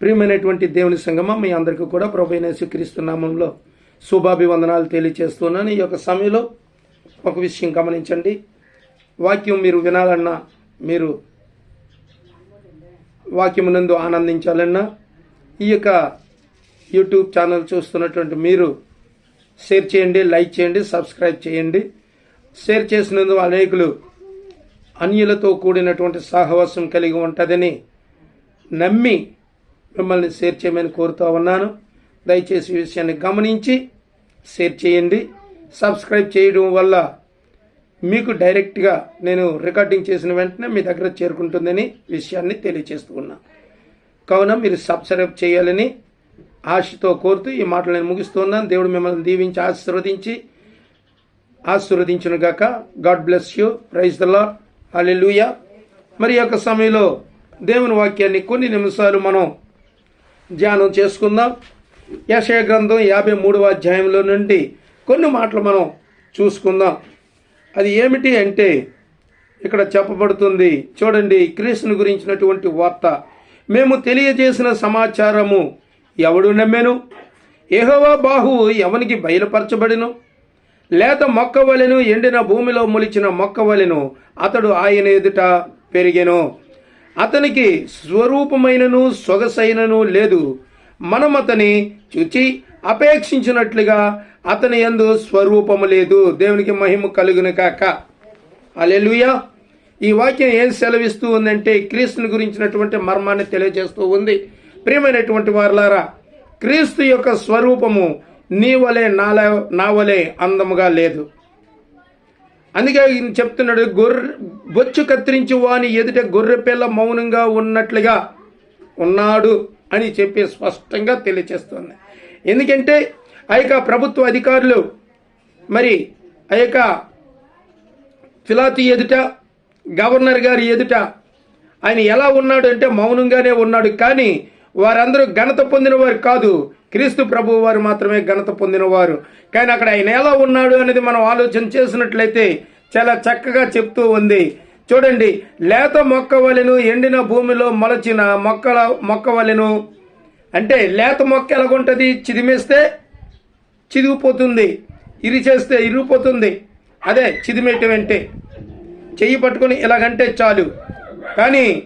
ప్రియమైనటువంటి దేవుని సంగమ మీ అందరికీ కూడా ప్రభుత్వ నామంలో శుభాభివందనాలు తెలియచేస్తున్నాను. ఈ యొక్క సమయంలో ఒక విషయం గమనించండి. వాక్యం మీరు వినాలన్నా మీరు వాక్యమునందు ఆనందించాలన్నా ఈ యొక్క యూట్యూబ్ ఛానల్ చూస్తున్నటువంటి మీరు షేర్ చేయండి లైక్ చేయండి సబ్స్క్రైబ్ చేయండి. షేర్ చేసినందుకు అనేకులు అన్యులతో కూడినటువంటి సహవాసం కలిగి ఉంటుందని నమ్మి మిమ్మల్ని షేర్ చేయమని కోరుతూ ఉన్నాను. దయచేసి ఈ విషయాన్ని గమనించి షేర్ చేయండి. సబ్స్క్రైబ్ చేయడం వల్ల మీకు డైరెక్ట్గా నేను రికార్డింగ్ చేసిన వెంటనే మీ దగ్గర చేరుకుంటుందని విషయాన్ని తెలియజేస్తూ ఉన్నా. కావున మీరు సబ్స్క్రైబ్ చేయాలని ఆశతో కోరుతూ ఈ మాటలు నేను ముగిస్తున్నాను దేవుడు మిమ్మల్ని దీవించి ఆశీర్వదించి ఆశీర్వదించును గాక. God bless you. Praise the Lord లూయా మరి యొక్క సమయంలో దేవుని వాక్యాన్ని కొన్ని నిమిషాలు మనం ధ్యానం చేసుకుందాం. యశయ గ్రంథం యాభై మూడవ అధ్యాయంలో నుండి కొన్ని మాటలు మనం చూసుకుందాం. అది ఏమిటి అంటే ఇక్కడ చెప్పబడుతుంది చూడండి క్రీస్తుని గురించినటువంటి వార్త. మేము తెలియజేసిన సమాచారము ఎవడు నమ్మెను? ఏహోవా బాహువు ఎవనికి బయలుపరచబడిను? లేత మొక్క వలెను ఎండిన భూమిలో మొలిచిన మొక్క వలెను అతడు ఆయన ఎదుట పెరిగెను. అతనికి స్వరూపమైనను సొగసైనను లేదు. మనం అతని చూచి అపేక్షించినట్లుగా అతని ఎందు స్వరూపము లేదు. దేవునికి మహిమ కలుగును కాక అలెలుయా ఈ వాక్యం ఏం సెలవిస్తూ ఉందంటే క్రీస్తుని గురించినటువంటి మర్మాన్ని తెలియజేస్తూ ఉంది. ప్రియమైనటువంటి వారులారా క్రీస్తు యొక్క స్వరూపము నీ వలె నాలా నా వలె అందముగా లేదు. అందుకే ఈయన చెప్తున్నాడు గొర్రె బొచ్చు కత్తిరించి వాని ఎదుట గొర్రె పిల్ల మౌనంగా ఉన్నట్లుగా ఉన్నాడు అని చెప్పి స్పష్టంగా తెలియచేస్తుంది. ఎందుకంటే ఆ యొక్క ప్రభుత్వ అధికారులు మరి ఆ యొక్క ఫిలాతి ఎదుట గవర్నర్ గారి ఎదుట ఆయన ఎలా ఉన్నాడు అంటే మౌనంగానే ఉన్నాడు. కానీ వారందరూ ఘనత పొందినవారు కాదు. క్రీస్తు ప్రభు వారు మాత్రమే ఘనత పొందినవారు. కానీ అక్కడ ఆయన ఎలా ఉన్నాడు అనేది మనం ఆలోచన చేసినట్లయితే చాలా చక్కగా చెప్తూ ఉంది. చూడండి లేత మొక్క వలెను ఎండిన భూమిలో మొలచిన మొక్కల మొక్క వలెను. అంటే లేత మొక్క ఎలాగుంటుంది? చిదిమేస్తే చిదిగిపోతుంది. ఇరిచేస్తే ఇరిగిపోతుంది. అదే చిదిమేయటం అంటే. చెయ్యి పట్టుకొని ఇలాగంటే చాలు. కానీ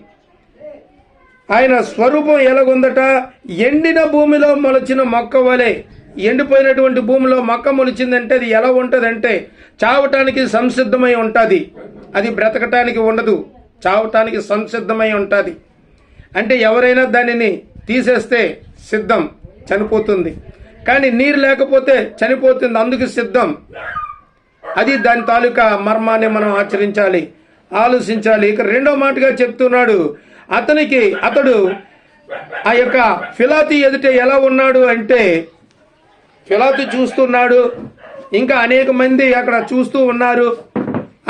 ఆయన స్వరూపం ఎలాగుందట? ఎండిన భూమిలో మొలచిన మొక్క వలె. ఎండిపోయినటువంటి భూమిలో మొక్క మొలిచిందంటే అది ఎలా ఉంటుందంటే చావటానికి సంసిద్ధమై ఉంటుంది. అది బ్రతకటానికి ఉండదు చావటానికి సంసిద్ధమై ఉంటుంది. అంటే ఎవరైనా దానిని తీసేస్తే సిద్ధం చనిపోతుంది. కానీ నీరు లేకపోతే చనిపోతుంది అందుకు సిద్ధం. అది దాని తాలూకా మర్మాన్ని మనం ఆచరించాలి ఆలోచించాలి. ఇక రెండో మాటగా చెప్తున్నాడు అతనికి అతడు ఆ యొక్క ఫిలాతి ఎదుట ఎలా ఉన్నాడు అంటే ఫిలాతి చూస్తున్నాడు. ఇంకా అనేక మంది అక్కడ చూస్తూ ఉన్నారు.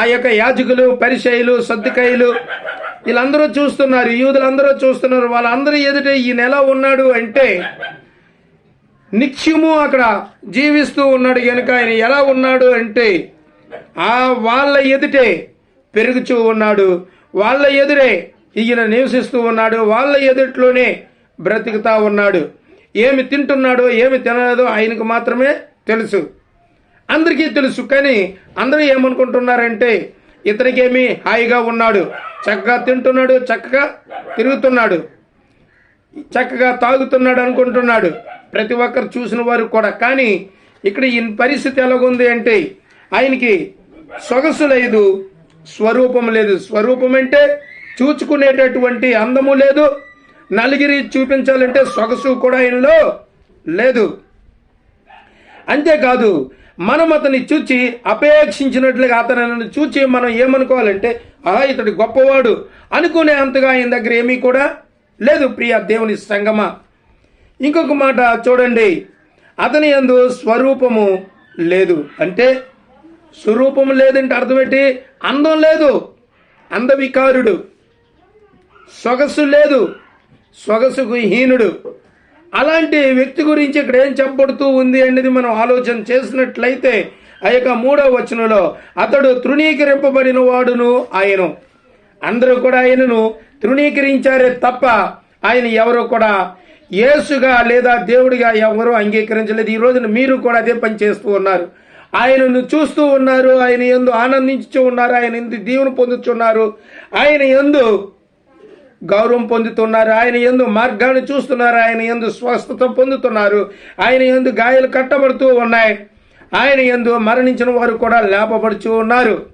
ఆ యొక్క యాజకులు పరిచయులు సర్దికాయలు వీళ్ళందరూ చూస్తున్నారు. యూదులందరూ చూస్తున్నారు. వాళ్ళందరూ ఎదుట ఈయన ఎలా ఉన్నాడు అంటే నిత్యము అక్కడ జీవిస్తూ ఉన్నాడు. కనుక ఆయన ఎలా ఉన్నాడు అంటే ఆ వాళ్ళ ఎదుటే పెరుగుచూ ఉన్నాడు. వాళ్ళ ఎదురే ఈయన నివసిస్తూ ఉన్నాడు వాళ్ళ ఎదుట్లోనే బ్రతుకుతా ఉన్నాడు. ఏమి తింటున్నాడో ఏమి తినలేదో ఆయనకు మాత్రమే తెలుసు. అందరికీ తెలుసు కానీ అందరూ ఏమనుకుంటున్నారంటే ఇతనికేమి హాయిగా ఉన్నాడు. చక్కగా తింటున్నాడు చక్కగా తిరుగుతున్నాడు. చక్కగా తాగుతున్నాడు అనుకుంటున్నాడు. ప్రతి ఒక్కరు చూసిన వారు కూడా. కానీ ఇక్కడ ఈ పరిస్థితి ఎలాగుంది అంటే ఆయనకి సొగసు లేదు స్వరూపం లేదు. స్వరూపం అంటే చూచుకునేటటువంటి అందము లేదు. నలుగిరి చూపించాలంటే సొగసు కూడా ఆయనలో లేదు. అంతేకాదు మనం అతన్ని చూచి అపేక్షించినట్లుగా అతనిని చూచి మనం ఏమనుకోవాలంటే ఆహా ఇతడు గొప్పవాడు అనుకునే అంతగా ఆయన దగ్గర ఏమీ కూడా లేదు ప్రియ దేవుని సంగమ. ఇంకొక మాట చూడండి అతని యందు స్వరూపము లేదు. అంటే స్వరూపము లేదంటే అర్థం ఏంటి? అందం లేదు. అందవికారుడు. సొగసు లేదు. సొగసుకు హీనుడు. అలాంటి వ్యక్తి గురించి ఇక్కడ ఏం చెప్పబడుతూ ఉంది అనేది మనం ఆలోచన చేసినట్లయితే ఆ యొక్క మూడవ వచనంలో అతడు తృణీకరింపబడిన వాడును ఆయను. అందరూ కూడా ఆయనను తృణీకరించారే తప్ప ఆయన ఎవరు కూడా యేసుగా లేదా దేవుడిగా ఎవరు అంగీకరించలేదు. ఈ రోజున మీరు కూడా అదే పని చేస్తూ ఉన్నారు. ఆయనను చూస్తూ ఉన్నారు ఆయన ఎందు ఆనందించుతూ ఉన్నారు ఆయన ఎందు దీవెన పొందుతున్నారు ఆయన ఎందు గౌరవం పొందుతున్నారు. ఆయన ఎందు మార్గాన్ని చూస్తున్నారు. ఆయన ఎందు స్వస్థత పొందుతున్నారు. ఆయన ఎందు గాయాలు కట్టబడుతూ ఉన్నాయి. ఆయన ఎందు మరణించిన వారు కూడా లేపబడుతూ ఉన్నారు.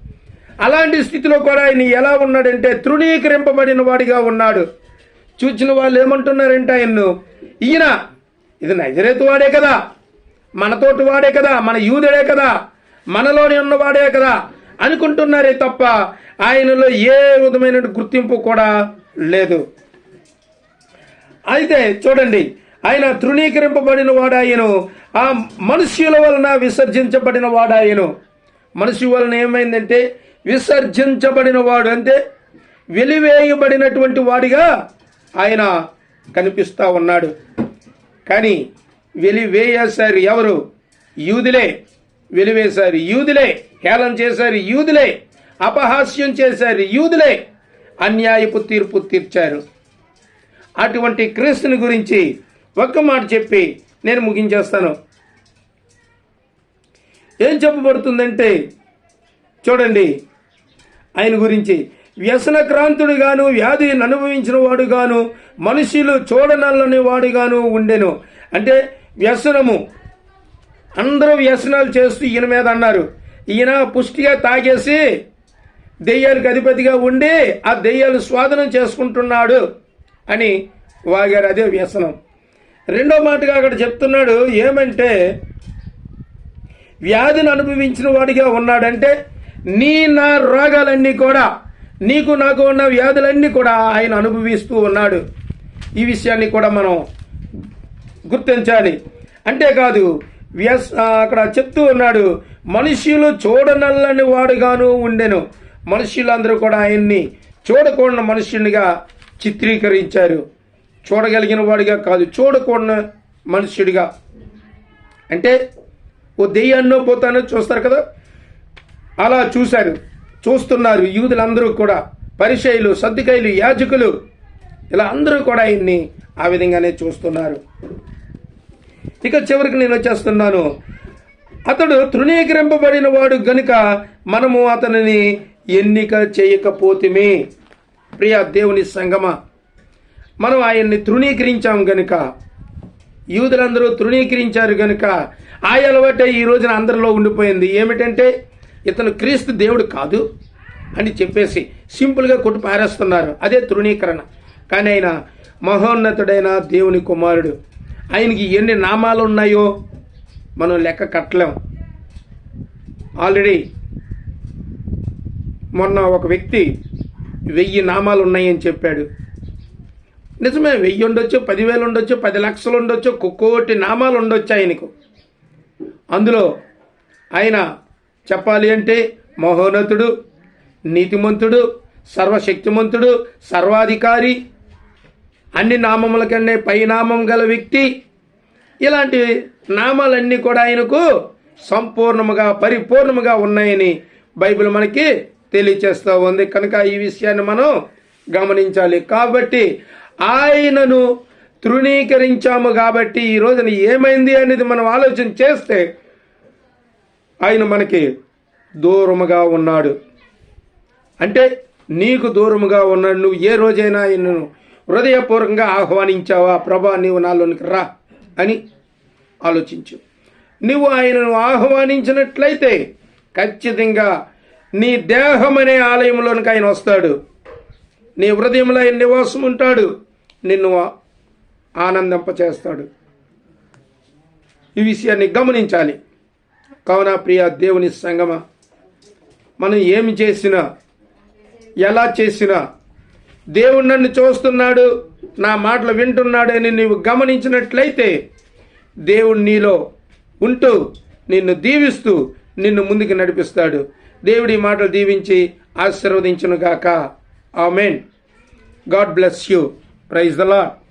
అలాంటి స్థితిలో కూడా ఆయన ఎలా ఉన్నాడంటే తృణీకరింపబడిన వాడిగా ఉన్నాడు. చూచిన వాళ్ళు ఏమంటున్నారంటే ఆయన్ను ఈయన ఇది నజరేతు వాడే కదా. మనతోటి వాడే కదా. మన యూదుడే కదా. మనలోనే ఉన్నవాడే కదా. అనుకుంటున్నారే తప్ప ఆయనలో ఏ విధమైన గుర్తింపు కూడా లేదు. అయితే చూడండి ఆయన తృణీకరింపబడిన వాడాయను ఆ మనుష్యుల వలన విసర్జించబడిన వాడాయను. మనుషుల వలన ఏమైందంటే విసర్జించబడిన వాడు అంటే వెలివేయబడినటువంటి వాడిగా ఆయన కనిపిస్తూ ఉన్నాడు. కానీ వెలివేయేశారు ఎవరు? యూదులే. వెలివేశారు యూదులే. హేళన చేశారు యూదులే. అపహాస్యం చేశారు యూదులే. అన్యాయపు తీర్పు తీర్చారు. అటువంటి క్రీస్తుని గురించి ఒక్క మాట చెప్పి నేను ముగించేస్తాను. ఏం చెప్పబడుతుందంటే చూడండి ఆయన గురించి వ్యసనక్రాంతుడిగాను వ్యాధిని అనుభవించిన వాడుగాను మనుషులు చూడనల్లని వాడుగాను ఉండెను. అంటే వ్యసనము అందరూ వ్యసనాలు చేస్తూ ఈయన మీద అన్నారు. ఈయన పుష్టిగా తాగేసి దెయ్యాలకు అధిపతిగా ఉండి ఆ దెయ్యాలు స్వాధీనం చేసుకుంటున్నాడు అని వాగారు అదే వ్యసనం. రెండో మాటగా అక్కడ చెప్తున్నాడు ఏమంటే వ్యాధిని అనుభవించిన వాడిగా ఉన్నాడంటే నీ నా రోగాలన్నీ కూడా నీకు నాకు ఉన్న వ్యాధులన్నీ కూడా ఆయన అనుభవిస్తూ ఉన్నాడు. ఈ విషయాన్ని కూడా మనం గుర్తించాలి. అంతేకాదు వ్యస్ అక్కడ చెప్తూ ఉన్నాడు మనుష్యులు చూడనల్లని వాడుగాను ఉండెను. మనుషులందరూ కూడా ఆయన్ని చూడకూడని మనుష్యునిగా చిత్రీకరించారు. చూడగలిగిన వాడిగా కాదు చూడకూడని మనుష్యుడిగా. అంటే ఓ దెయ్యాన్నో పోతానో చూస్తారు కదా? అలా చూశారు. చూస్తున్నారు యూదులందరూ కూడా పరిచయులు సర్దికైలు యాజకులు. ఇలా అందరూ కూడా ఆయన్ని ఆ విధంగానే చూస్తున్నారు. ఇక చివరికి నేను వచ్చేస్తున్నాను. అతడు తృణీకరింపబడిన వాడు గనుక మనము అతనిని ఎన్నిక చేయకపోతేమే. ప్రియ దేవుని సంగమ. మనం ఆయన్ని తృణీకరించాం గనుక యూదులందరూ తృణీకరించారు గనుక ఆ అలవాటే ఈ రోజున అందరిలో ఉండిపోయింది. ఏమిటంటే ఇతను క్రీస్తు దేవుడు కాదు అని చెప్పేసి సింపుల్గా కొట్టు పారేస్తున్నారు. అదే తృణీకరణ. కానీ ఆయన మహోన్నతుడైన దేవుని కుమారుడు. ఆయనకి ఎన్ని నామాలు ఉన్నాయో మనం లెక్క కట్టలేం. ఆల్రెడీ మొన్న ఒక వ్యక్తి వెయ్యి నామాలు ఉన్నాయని చెప్పాడు. నిజమే వెయ్యి ఉండొచ్చు పదివేలు ఉండొచ్చు పది లక్షలు ఉండొచ్చు కోటి నామాలు ఉండొచ్చు ఆయనకు. అందులో ఆయన చెప్పాలి అంటే మహోన్నతుడు నీతిమంతుడు సర్వశక్తిమంతుడు సర్వాధికారి అన్ని నామముల కన్నా పై నామం గల వ్యక్తి. ఇలాంటి నామాలన్నీ కూడా ఆయనకు సంపూర్ణముగా పరిపూర్ణముగా ఉన్నాయని బైబిల్ మనకి తెలియచేస్తూ ఉంది. కనుక ఈ విషయాన్ని మనం గమనించాలి. కాబట్టి ఆయనను తృణీకరించాము కాబట్టి ఈ రోజున ఏమైంది అనేది మనం ఆలోచన చేస్తే ఆయన మనకి దూరముగా ఉన్నాడు. అంటే నీకు దూరముగా ఉన్నాడు. నువ్వు ఏ రోజైనా ఆయనను హృదయపూర్వకంగా ఆహ్వానించావా? ప్రభా నీవు నాలోనికి రా అని ఆలోచించు. నువ్వు ఆయనను ఆహ్వానించినట్లయితే ఖచ్చితంగా నీ దేహం అనే ఆలయంలోనికి ఆయన వస్తాడు. నీ హృదయంలో ఆయన నివాసం ఉంటాడు. నిన్ను ఆనందింపచేస్తాడు. ఈ విషయాన్ని గమనించాలి. కావున ప్రియ దేవుని సంగమ మనం ఏమి చేసినా ఎలా చేసినా దేవుడు నన్ను చూస్తున్నాడు నా మాటలు వింటున్నాడని నీవు గమనించినట్లయితే దేవుడు నీలో ఉంటూ నిన్ను దీవిస్తూ నిన్ను ముందుకు నడిపిస్తాడు. దేవుడి మాటలు దీవించి ఆశీర్వదించునుగాక. Amen. God bless you. Praise the Lord